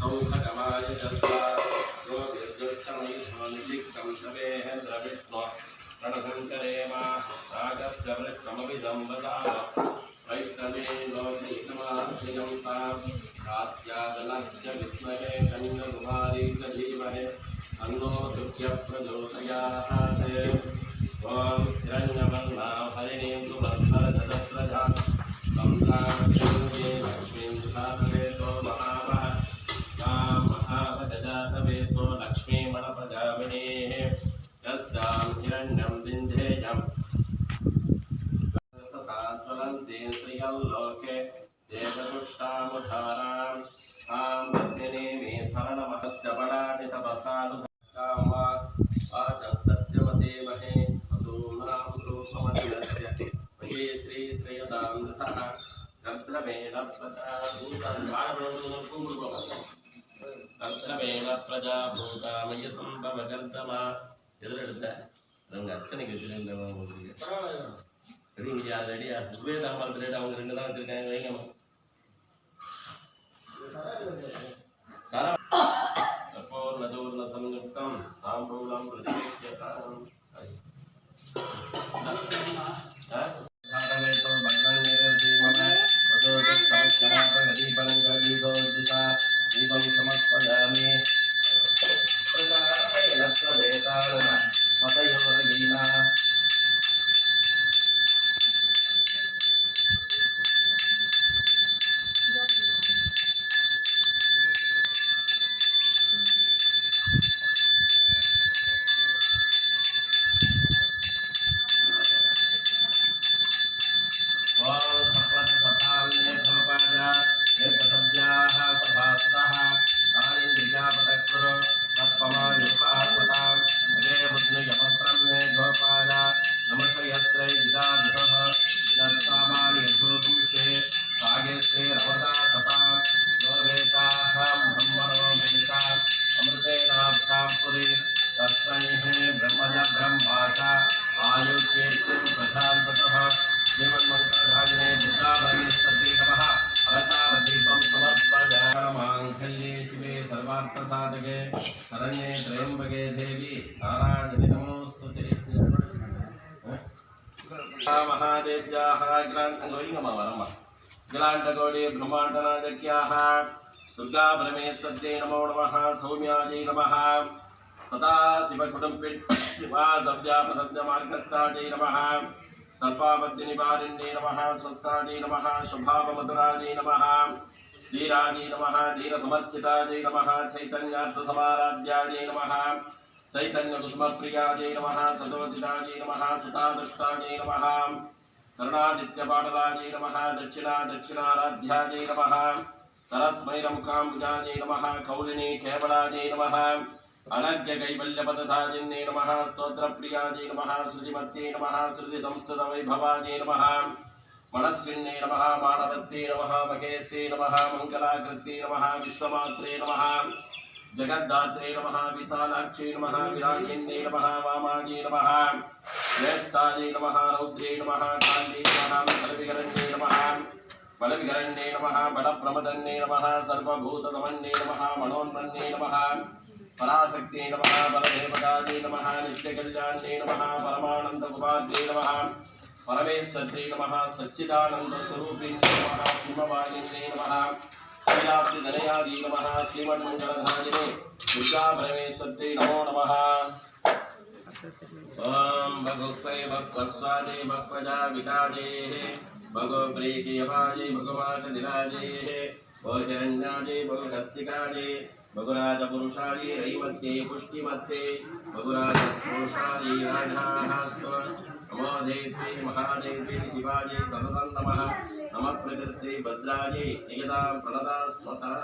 सौभगमाय दत्वा यो विद्युत्तमैषान्तिक्तं सवेह द्रविष्णो रणसङ्करेम नागस्य वैष्णवे लोकैकमाश्रियं तां कात्यादलस्य विद्महे कन्यकुमारी च धीमहि दुर्यप्रचोदयात् हिरण्यं विन्ध्येयम् ज्वलन्ते श्रियल्लोके देवदुष्टामुधाराम् तां पत्निने मे शरणमहस्य पडानि तपसानुकां वा वाच सत्यमसेमहे वसूनां रूपमदिरस्य मये श्री श्रेयसां दशः गर्भमेण प्रजाभूतं गर्भमेण प्रजाभूतामयि सम्भव गर्दमा எதிரெடுத்த அவங்க அர்ச்சனைக்கு வச்சுருந்தாங்க உங்களுக்கு பெரியவங்க ஆல்ரெடி உபயோக தாம்பாளத்து ரேட் அவங்க ரெண்டு தான் வச்சுருக்காங்க வைங்க. சரா समर्पयामाङ्गल्ये शिवे सर्वार्थसाधके। शरण्ये त्र्यम्बके देवी। नारायणे नमोऽस्तु महादेव्याः गिलाण्डगौरीगमवरम्म गिलाण्डगौरी ब्रह्माण्डनायक्याः दुर्गापरमेश्वर्यै नमो नमः। सौम्यायै नमः। सदाशिवकुटुम्बे निवासव्यापसव्यमार्गस्थायै नमः। सर्पावद्यनिवारिण्ये नमः, स्वस्थायै नमः शुभावमधुरायै नमः धीरायै नमः धीरसमर्चितायै नमः, चैतन्यार्थसमाराध्यायै नमः चैतन्यकुसुमप्रियायै नमः सदोदितायै नमः, सुतादुष्टायै नमः, करुणादित्यपाटलायै नमः, दक्षिणा दक्षिणाराध्यायै नमः सरस्मैरमुखाम्बुजायै नमः, कौलिनी केवलायै नमः अनर्घ्यकैवल्यपदधाजिन्ये नमः स्तोत्रप्रियायै नमः, श्रुतिमत्ये नमः श्रुतिसंस्कृतवैभवायै नमः। मनस्विन्ये नमः, मानवत्ये नमः, महेशे नमः मङ्गलाकृत्ये नमः, विश्वमात्रे नमः, जगद्धात्रे नमः, विशालाक्षे नमः विराजिन्ये नमः वामायै नमः, ज्येष्ठायै नमः, रौद्रे नमः कान्ये नमः बलविकरण्ये नमः बलविकरण्ये नमः, बलप्रमदन्ये नमः सर्वभूतदमन्ये नमः, मनोन्मन्ये नमः पराशक्ते नमः बलदेवतायै नमः नित्यकल्याण्ये नमः परमानन्दकुमार्ये नमः परमेश्वर्ये नमः, सच्चिदानन्दस्वरूपिण्ये नमः सिंहवाहिन्ये नमः लीलाब्धिधनयायै नमः, श्रीमन्मङ्गलधारिणे नमो नमः। ॐ भक्वस्वादे भक्वजा दिराजेः भोजरण्याजे भगहस्तिकाजे भगुराजपुरुषायै रैमध्ये, पुष्टिमध्ये भगुराजस्पुरुषायै राजाः नमो देव्यै महादेव्यै शिवाजे सततं नमः। नमः प्रकृत्यै, भद्रायै नियतां प्रणता स्मता